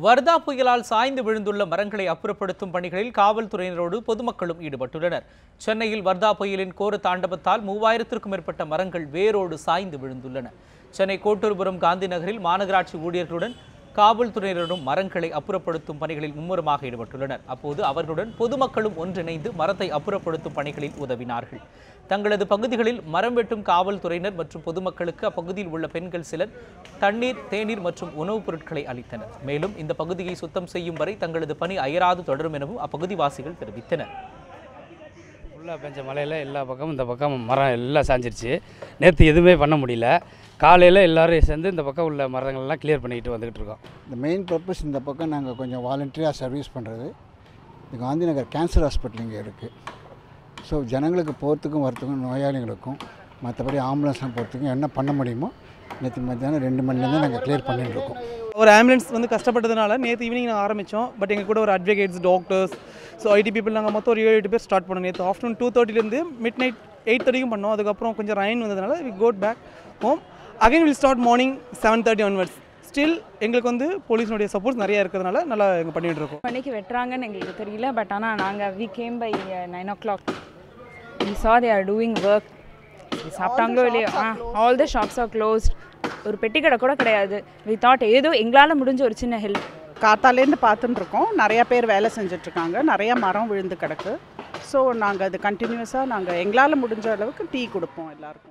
வர்தா புயலால் சாய்ந்து விழுந்துள்ள மரங்களை அப்புறப்படுத்தும் பணிகளில் காவல்துறையினரோடு பொதுமக்களும் ஈடுபட்டுள்ளனர். சென்னையில் வர்தா புயலின் கோர தாண்டவத்தால் மூவாயிரத்திற்கும் மேற்பட்ட மரங்கள் வேரோடு சாய்ந்து விழுந்துள்ளன. சென்னை கோட்டூர்புரம் காந்தி நகரில் மாநகராட்சி ஊழியர்களுடன் காவல்துறையினரும் மரங்களை அப்புறப்படுத்தும் பணிகளில் மும்முரமாக ஈடுபட்டுள்ளனர். அப்போது அவர்களுடன் பொதுமக்களும் ஒன்றிணைந்து மரத்தை அப்புறப்படுத்தும் பணிகளில் உதவினார்கள். தங்களது பகுதிகளில் மரம் வெட்டும் காவல்துறையினர் மற்றும் பொதுமக்களுக்கு அப்பகுதியில் உள்ள பெண்கள் சிலர் தண்ணீர் தேநீர் மற்றும் உணவுப் பொருட்களை அளித்தனர். மேலும் இந்த பகுதியை சுத்தம் செய்யும் வரை தங்களது பணி அயராது தொடரும் எனவும் அப்பகுதிவாசிகள் தெரிவித்தனர். ஃபுல்லாக பெஞ்ச மழையில் எல்லா பக்கமும் இந்த பக்கம் மரம் எல்லாம் சாஞ்சிருச்சு. நேற்று எதுவுமே பண்ண முடியல. காலையில் எல்லோரும் சேர்ந்து இந்த பக்கம் உள்ள மரங்கள்லாம் கிளியர் பண்ணிக்கிட்டு வந்துக்கிட்டு இருக்கோம். இந்த மெயின் பர்பஸ் இந்த பக்கம் நாங்கள் கொஞ்சம் வாலண்டரியாக சர்வீஸ் பண்ணுறது இது காந்தி நகர் கேன்சர் ஹாஸ்பிட்டல் இங்கே இருக்குது ஸோ ஜனங்களுக்கு போகிறதுக்கும் வரத்துக்கும் நோயாளிகளுக்கும் மற்றபடி ஆம்புலன்ஸ்லாம் போகிறதுக்கும் என்ன பண்ண முடியுமோ நேற்று மத்தியானம் ரெண்டு மணிலேருந்து நாங்கள் கிளியர் பண்ணிட்டுருக்கோம் இருக்கோம். ஒரு ஆம்புலன்ஸ் வந்து கஷ்டப்பட்டதுனால நேற்று ஈவினிங் நாங்கள் ஆரம்பித்தோம் பட் எங்கள் கூட ஒரு advocates doctors so IT people நாங்கள் மொத்தம் ஒரு ஏழு எட்டு பேர் ஸ்டார்ட் பண்ணோம் நேற்று ஆஃப்டர்நூன் டூ தேர்ட்டிலேருந்து மிட் நைட் எயிட் தேர்ட்டிக்கும் பண்ணோம். அதுக்கப்புறம் கொஞ்சம் ரைன் வந்ததுனால we got back home again will start morning seven thirty onwards still எங்களுக்கு வந்து போலீஸினுடைய சப்போர்ட் நிறைய இருக்கிறதுனால நல்லா எங்கள் பண்ணிகிட்டு இருக்கோம். மணிக்கு வெட்டுறாங்கன்னு எங்களுக்கு தெரியல பட் ஆனால் நாங்கள் we came by nine o'clock we saw they are doing work சாப்பிட்டாங்களோ இல்லையோ ஆ all the shops are closed ஒரு பெட்டி கடை கூட கிடையாது. வி தாட் ஏதோ எங்களால் முடிஞ்ச ஒரு சின்ன ஹெல்ப் காத்தாலேருந்து பார்த்துட்டு இருக்கோம். நிறையா பேர் வேலை செஞ்சிட்ருக்காங்க. நிறைய மரம் விழுந்து கிடக்கு. ஸோ நாங்கள் அது கண்டினியூஸாக நாங்கள் எங்களால் முடிஞ்ச அளவுக்கு டீ கொடுப்போம் எல்லாருக்கும்.